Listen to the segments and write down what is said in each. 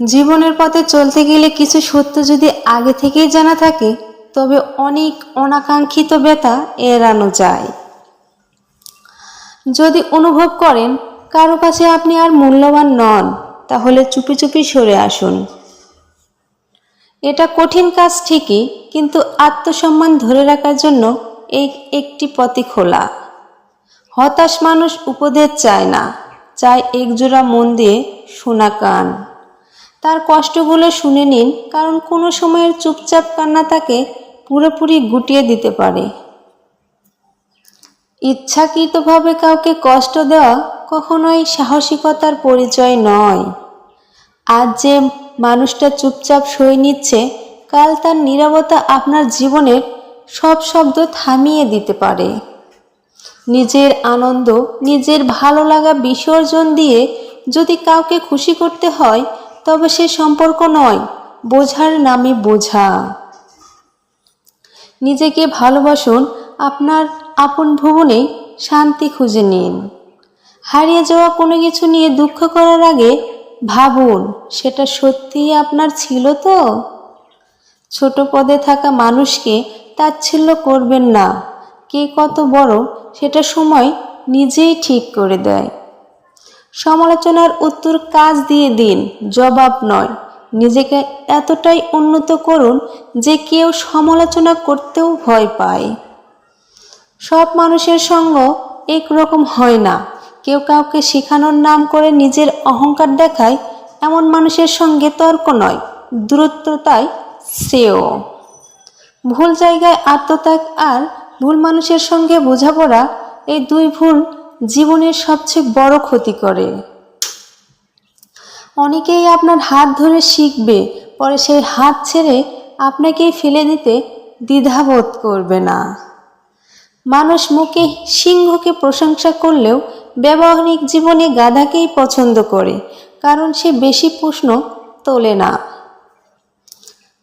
জীবনের পথে চলতে গেলে কিছু সত্য যদি আগে থেকেই জানা থাকে, তবে অনেক অনাকাঙ্ক্ষিত ব্যথা এড়ানো যায়। যদি অনুভব করেন, কারও কাছে আপনি আর মূল্যবান নন, তাহলে চুপি চুপি সরে আসুন। এটা কঠিন কাজ ঠিকই, কিন্তু আত্মসম্মান ধরে রাখার জন্য এই একটি পথই খোলা। হতাশ মানুষ উপদেশ চায় না, চায় একজোড়া মন দিয়ে শোনা কান। তার কষ্টগুলো শুনে নিন, কারণ কোনো সময়ের চুপচাপ কান্না তাকে পুরোপুরি গুটিয়ে দিতে পারে। ইচ্ছাকৃতভাবে কাউকে কষ্ট দেওয়া কখনোই সাহসিকতার পরিচয় নয়। আজ যে মানুষটা চুপচাপ সই নিচ্ছে, কাল তার নীরবতা আপনার জীবনের সব শব্দ থামিয়ে দিতে পারে। নিজের আনন্দ, নিজের ভালো লাগা বিসর্জন দিয়ে যদি কাউকে খুশি করতে হয় তবে সে সম্পর্ক নয়, বোঝার নামে বোঝা। নিজেকে ভালোবাসুন, আপনার আপন ভুবনে শান্তি খুঁজে নিন। হারিয়ে যাওয়া কোনো কিছু নিয়ে দুঃখ করার আগে ভাবুন, সেটা সত্যিই আপনার ছিল তো? ছোট পদে থাকা মানুষকে তাচ্ছিল্য করবেন না। কে কত বড়, সেটা সময় নিজেই ঠিক করে দেয়। সমালোচনার উত্তর কাজ দিয়ে দিন, জবাব নয়। নিজেকে এতটাই উন্নত করুন যে কেউ সমালোচনা করতেও ভয় পায়। সব মানুষের সঙ্গ একরকম হয় না। কেউ কাউকে শেখানোর নাম করে নিজের অহংকার দেখায়, এমন মানুষের সঙ্গে তর্ক নয় দূরত্বতাই শ্রেয়। ভুল জায়গায় আত্মত্যাগ আর ভুল মানুষের সঙ্গে বোঝাপড়া, এই দুই ভুল জীবনের সবচেয়ে বড় ক্ষতি করে। অনেকেই আপনার হাত ধরে শিখবে, পরে সেই হাত ছেড়ে আপনাকেই ফেলে দিতে দ্বিধাবোধ করবে না। মানুষ মুখে সিংহকে প্রশংসা করলেও ব্যবহারিক জীবনে গাধাকেই পছন্দ করে, কারণ সে বেশি প্রশ্ন তোলে না।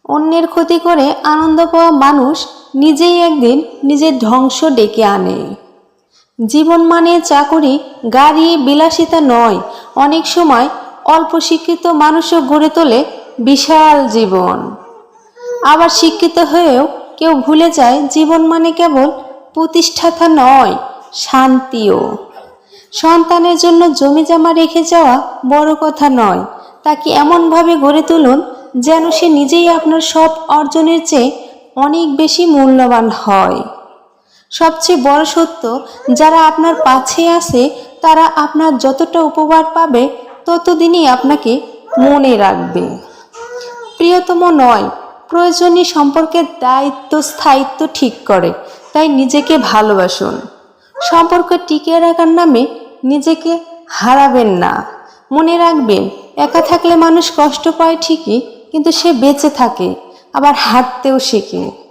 অন্যের ক্ষতি করে আনন্দ পাওয়া মানুষ নিজেই একদিন নিজের ধ্বংস ডেকে আনে। জীবন মানে চাকরি, গাড়ি বিলাসিতা নয়। অনেক সময় অল্প শিক্ষিত মানুষও গড়ে তোলে বিশাল জীবন। আবার শিক্ষিত হয়েও কেউ ভুলে যায় জীবন মানে কেবল প্রতিষ্ঠাতা নয়, শান্তিও। সন্তানের জন্য জমি জমা রেখে যাওয়া বড় কথা নয়। তাকে এমনভাবে গড়ে তুলুন যেন সে নিজেই আপনার সব অর্জনের চেয়ে অনেক বেশি মূল্যবান হয়। সবচেয়ে বড় সত্য, যারা আপনার পাছে আছে, তারা আপনার যতটা উপকার পাবে, ততদিনই আপনাকে মনে রাখবে। প্রিয়তম নয়, প্রয়োজনীয় সম্পর্কের দায়িত্ব, স্থায়িত্ব ঠিক করে, তাই নিজেকে ভালোবাসুন। সম্পর্ক টিকিয়ে রাখার নামে নিজেকে হারাবেন না। মনে রাখবেন, একা থাকলে মানুষ কষ্ট পায় ঠিকই, কিন্তু সে বেঁচে থাকে, আবার হাঁটতেও শেখে।